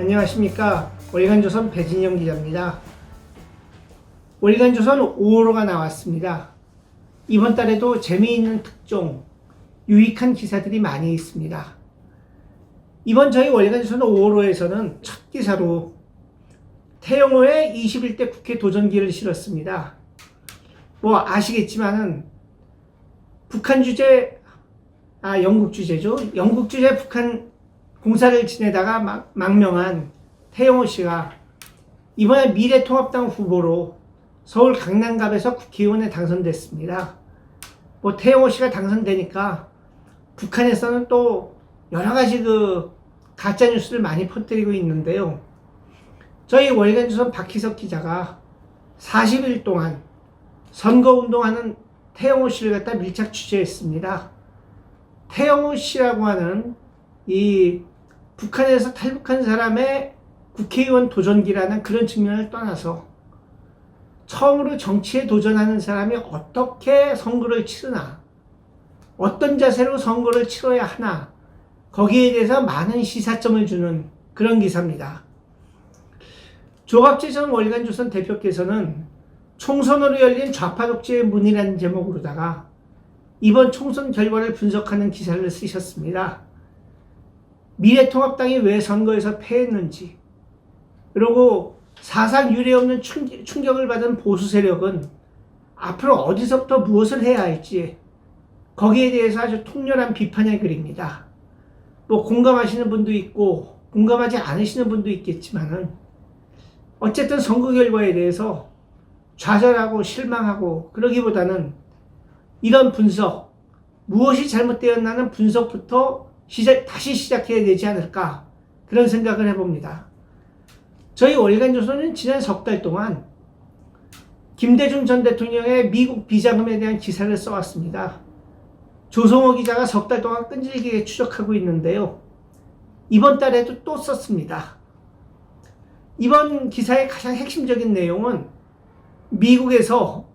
안녕하십니까. 월간조선 배진영 기자입니다. 월간조선 5호로가 나왔습니다. 이번 달에도 재미있는 특종, 유익한 기사들이 많이 있습니다. 이번 저희 월간조선 5호로에서는 첫 기사로 태영호의 21대 국회 도전기를 실었습니다. 뭐 아시겠지만은 북한 주재, 아 영국 주재죠. 영국 주재 북한 공사를 지내다가 막, 망명한 태영호 씨가 이번에 미래통합당 후보로 서울 강남갑에서 국회의원에 당선됐습니다. 뭐 태영호 씨가 당선되니까 북한에서는 또 여러 가지 그 가짜 뉴스를 많이 퍼뜨리고 있는데요. 저희 월간조선 박희석 기자가 40일 동안 선거 운동하는 태영호 씨를 갖다 밀착 취재했습니다. 태영호 씨라고 하는 이 북한에서 탈북한 사람의 국회의원 도전기라는 그런 측면을 떠나서 처음으로 정치에 도전하는 사람이 어떻게 선거를 치르나, 어떤 자세로 선거를 치러야 하나, 거기에 대해서 많은 시사점을 주는 그런 기사입니다. 조갑재 전 월간조선 대표께서는 총선으로 열린 좌파 독재의 문이라는 제목으로다가 이번 총선 결과를 분석하는 기사를 쓰셨습니다. 미래통합당이 왜 선거에서 패했는지, 그리고 사상 유례 없는 충격을 받은 보수 세력은 앞으로 어디서부터 무엇을 해야 할지 거기에 대해서 아주 통렬한 비판의 글입니다. 뭐 공감하시는 분도 있고 공감하지 않으시는 분도 있겠지만은 어쨌든 선거 결과에 대해서 좌절하고 실망하고 그러기보다는 이런 분석 무엇이 잘못되었나는 분석부터 시작, 다시 시작해야 되지 않을까 그런 생각을 해봅니다. 저희 월간조선은 지난 석 달 동안 김대중 전 대통령의 미국 비자금에 대한 기사를 써왔습니다. 조성호 기자가 석 달 동안 끈질기게 추적하고 있는데요. 이번 달에도 또 썼습니다. 이번 기사의 가장 핵심적인 내용은 미국에서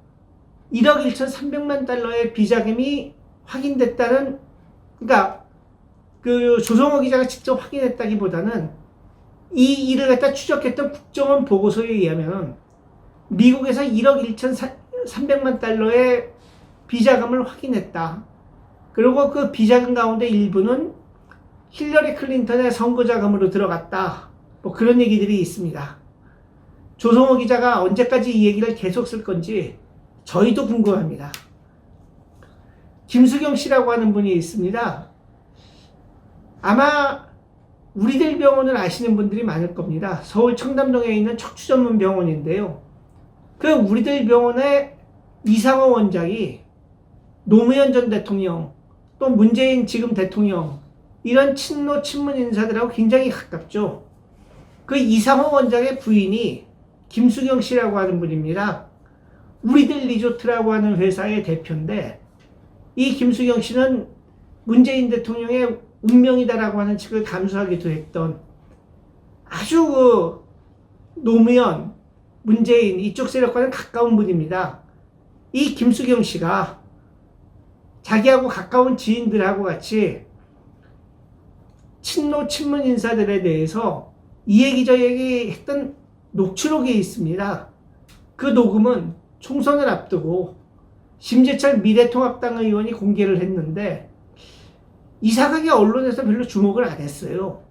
1억 1,300만 달러의 비자금이 확인됐다는, 그러니까 그 조성호 기자가 직접 확인했다기보다는 이 일을 갖다 추적했던 국정원 보고서에 의하면 미국에서 1억 1,300만 달러의 비자금을 확인했다. 그리고 그 비자금 가운데 일부는 힐러리 클린턴의 선거 자금으로 들어갔다. 뭐 그런 얘기들이 있습니다. 조성호 기자가 언제까지 이 얘기를 계속 쓸 건지 저희도 궁금합니다. 김수경 씨라고 하는 분이 있습니다. 아마 우리들 병원을 아시는 분들이 많을 겁니다. 서울 청담동에 있는 척추 전문 병원인데요. 그 우리들 병원의 이상호 원장이 노무현 전 대통령, 또 문재인 지금 대통령, 이런 친노 친문 인사들하고 굉장히 가깝죠. 그 이상호 원장의 부인이 김수경 씨라고 하는 분입니다. 우리들 리조트라고 하는 회사의 대표인데, 이 김수경 씨는 문재인 대통령의 운명이다라고 하는 책을 감수하기도 했던 아주 그 노무현, 문재인 이쪽 세력과는 가까운 분입니다. 이 김수경 씨가 자기하고 가까운 지인들하고 같이 친노 친문 인사들에 대해서 이 얘기 저 얘기 했던 녹취록이 있습니다. 그 녹음은 총선을 앞두고 심재철 미래통합당 의원이 공개를 했는데 이상하게 언론에서 별로 주목을 안 했어요.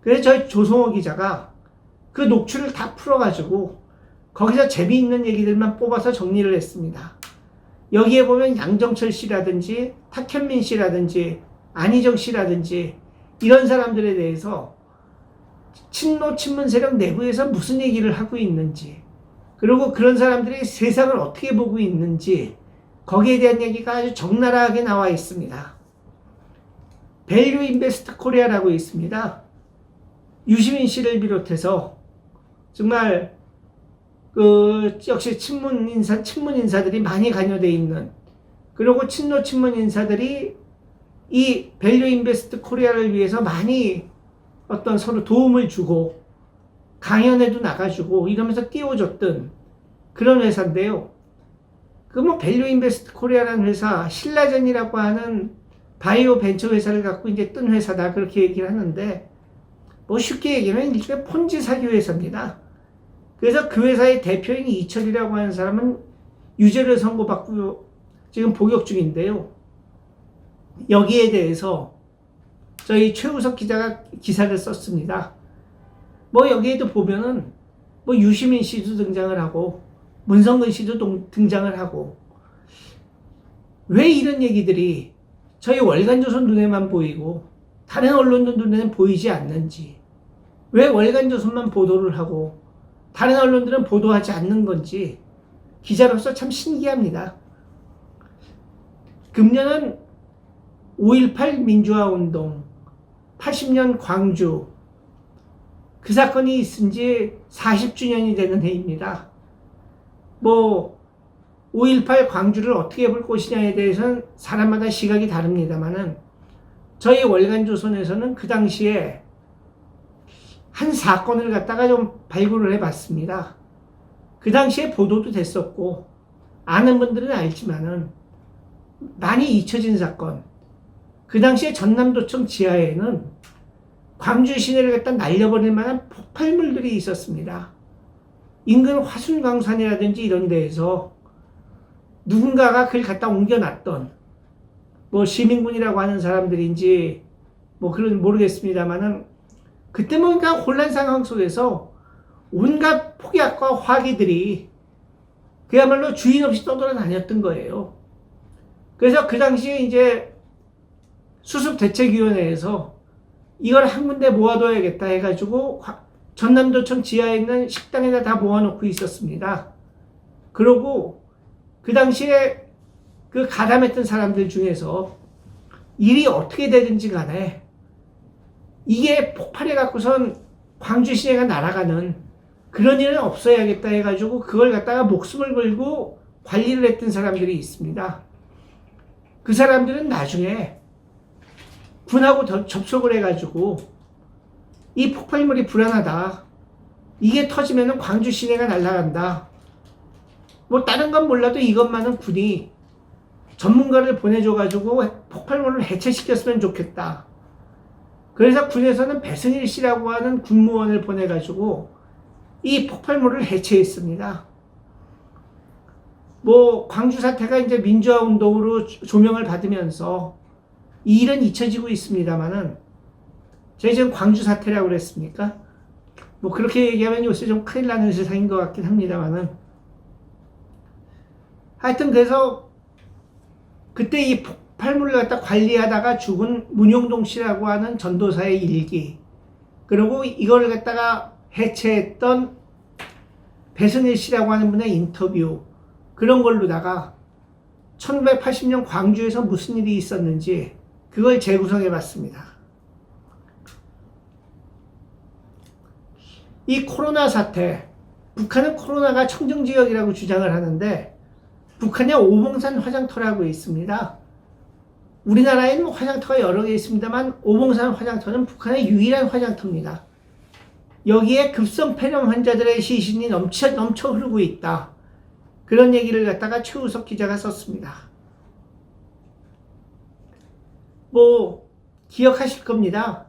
그래서 저희 조성호 기자가 그 녹취를 다 풀어가지고 거기서 재미있는 얘기들만 뽑아서 정리를 했습니다. 여기에 보면 양정철 씨라든지 탁현민 씨라든지 안희정 씨라든지 이런 사람들에 대해서 친노 친문 세력 내부에서 무슨 얘기를 하고 있는지 그리고 그런 사람들이 세상을 어떻게 보고 있는지 거기에 대한 얘기가 아주 적나라하게 나와 있습니다. 밸류 인베스트 코리아라고 있습니다. 유시민 씨를 비롯해서 정말 그 역시 친문 인사 친문 인사들이 많이 관여돼 있는 그리고 친노 친문 인사들이 이 밸류 인베스트 코리아를 위해서 많이 어떤 서로 도움을 주고 강연에도 나가주고 이러면서 띄워줬던 그런 회사인데요. 그 뭐 밸류 인베스트 코리아라는 회사 신라젠이라고 하는 바이오 벤처 회사를 갖고 이제 뜬 회사다 그렇게 얘기를 하는데 뭐 쉽게 얘기하면 일종의 폰지 사기 회사입니다. 그래서 그 회사의 대표인 이철이라고 하는 사람은 유죄를 선고받고 지금 복역 중인데요. 여기에 대해서 저희 최우석 기자가 기사를 썼습니다. 뭐 여기에도 보면은 뭐 유시민 씨도 등장을 하고 문성근 씨도 동- 등장을 하고 왜 이런 얘기들이 저희 월간조선 눈에만 보이고 다른 언론들 눈에는 보이지 않는지 왜 월간조선만 보도를 하고 다른 언론들은 보도하지 않는 건지 기자로서 참 신기합니다. 금년은 5.18 민주화 운동, 80년 광주, 그 사건이 있은 지 40주년이 되는 해입니다. 뭐, 5.18 광주를 어떻게 볼 것이냐에 대해서는 사람마다 시각이 다릅니다만은, 저희 월간 조선에서는 그 당시에 한 사건을 갖다가 좀 발굴을 해 봤습니다. 그 당시에 보도도 됐었고, 아는 분들은 알지만은, 많이 잊혀진 사건. 그 당시에 전남도청 지하에는 광주 시내를 갖다 날려버릴 만한 폭발물들이 있었습니다. 인근 화순광산이라든지 이런 데에서 누군가가 그걸 갖다 옮겨놨던 뭐 시민군이라고 하는 사람들인지 뭐 그런 모르겠습니다만은 그때 뭔가 혼란 상황 속에서 온갖 폭약과 화기들이 그야말로 주인 없이 떠돌아다녔던 거예요. 그래서 그 당시에 이제 수습대책위원회에서 이걸 한 군데 모아둬야겠다 해가지고 전남도청 지하에 있는 식당에다 다 모아놓고 있었습니다. 그러고 그 당시에 그 가담했던 사람들 중에서 일이 어떻게 되든지 간에 이게 폭발해 갖고선 광주 시내가 날아가는 그런 일은 없어야겠다 해가지고 그걸 갖다가 목숨을 걸고 관리를 했던 사람들이 있습니다. 그 사람들은 나중에 군하고 더 접촉을 해가지고 이 폭발물이 불안하다. 이게 터지면 광주 시내가 날아간다. 뭐 다른 건 몰라도 이것만은 군이 전문가를 보내줘가지고 폭발물을 해체시켰으면 좋겠다. 그래서 군에서는 배승일 씨라고 하는 군무원을 보내가지고 이 폭발물을 해체했습니다. 뭐 광주 사태가 이제 민주화 운동으로 조명을 받으면서 이 일은 잊혀지고 있습니다만은 제가 지금 광주 사태라고 그랬습니까? 뭐 그렇게 얘기하면 요새 좀 큰일 나는 세상인 것 같긴 합니다만은 하여튼 그래서 그때 이 폭발물을 갖다 관리하다가 죽은 문용동 씨라고 하는 전도사의 일기 그리고 이걸 갖다가 해체했던 배승일 씨라고 하는 분의 인터뷰 그런 걸로다가 1980년 광주에서 무슨 일이 있었는지 그걸 재구성해 봤습니다. 이 코로나 사태, 북한은 코로나가 청정지역이라고 주장을 하는데 북한에 오봉산 화장터라고 있습니다. 우리나라에는 화장터가 여러 개 있습니다만 오봉산 화장터는 북한의 유일한 화장터입니다. 여기에 급성 폐렴 환자들의 시신이 넘쳐, 넘쳐 흐르고 있다. 그런 얘기를 갖다가 최우석 기자가 썼습니다. 뭐 기억하실 겁니다.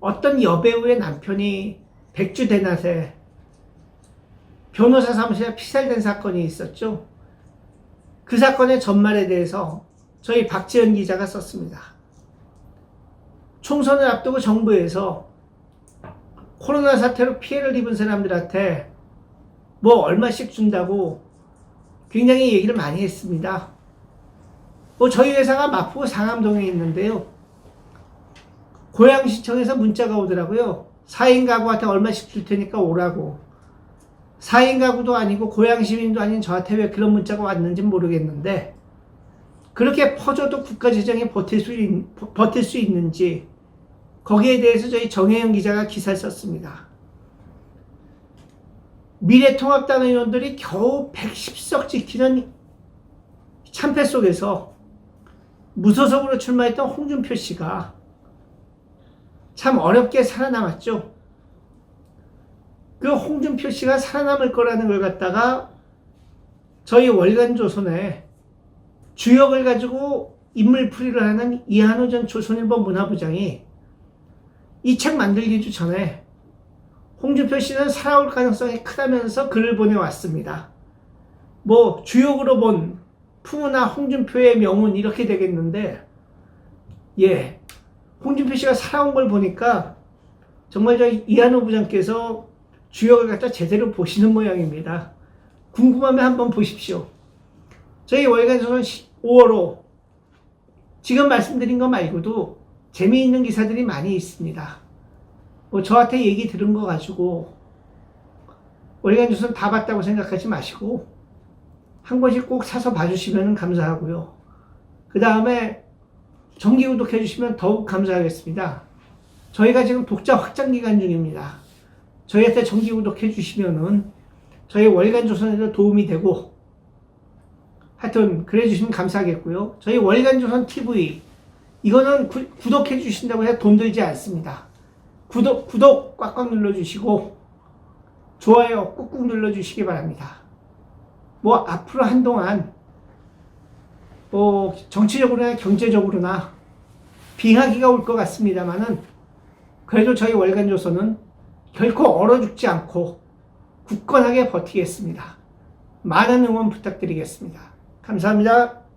어떤 여배우의 남편이 백주 대낮에 변호사 사무실에 피살된 사건이 있었죠. 그 사건의 전말에 대해서 저희 박지현 기자가 썼습니다. 총선을 앞두고 정부에서 코로나 사태로 피해를 입은 사람들한테 뭐 얼마씩 준다고 굉장히 얘기를 많이 했습니다. 뭐 저희 회사가 마포 상암동에 있는데요. 고양시청에서 문자가 오더라고요. 4인 가구한테 얼마씩 줄 테니까 오라고. 4인 가구도 아니고 고양 시민도 아닌 저한테 왜 그런 문자가 왔는지 모르겠는데 그렇게 퍼져도 국가 재정이 버틸 수, 있, 버틸 수 있는지 거기에 대해서 저희 정혜영 기자가 기사를 썼습니다. 미래통합당 의원들이 겨우 110석 지키는 참패 속에서 무소속으로 출마했던 홍준표 씨가 참 어렵게 살아남았죠. 그 홍준표 씨가 살아남을 거라는 걸 갖다가 저희 월간 조선에 주역을 가지고 인물풀이를 하는 이한호 전 조선일보 문화부장이 이 책 만들기도 전에 홍준표 씨는 살아올 가능성이 크다면서 글을 보내왔습니다. 뭐 주역으로 본 풍우나 홍준표의 명운 이렇게 되겠는데 예 홍준표 씨가 살아온 걸 보니까 정말 저 이한호 부장께서 주역을 갖다 제대로 보시는 모양입니다. 궁금하면 한번 보십시오. 저희 월간조선 5월호 지금 말씀드린 거 말고도 재미있는 기사들이 많이 있습니다. 뭐 저한테 얘기 들은 거 가지고 월간조선 다 봤다고 생각하지 마시고 한 권씩 꼭 사서 봐주시면 감사하고요. 그 다음에 정기 구독해 주시면 더욱 감사하겠습니다. 저희가 지금 독자 확장 기간 중입니다. 저희한테 정기 구독해 주시면은 저희 월간 조선에도 도움이 되고 하여튼 그래 주시면 감사하겠고요. 저희 월간 조선 TV 이거는 구, 구독해 주신다고 해서 돈 들지 않습니다. 구독 구독 꽉꽉 눌러 주시고 좋아요 꾹꾹 눌러 주시기 바랍니다. 뭐 앞으로 한동안 뭐 정치적으로나 경제적으로나 빙하기가 올 것 같습니다만은 그래도 저희 월간 조선은 결코 얼어 죽지 않고 굳건하게 버티겠습니다. 많은 응원 부탁드리겠습니다. 감사합니다.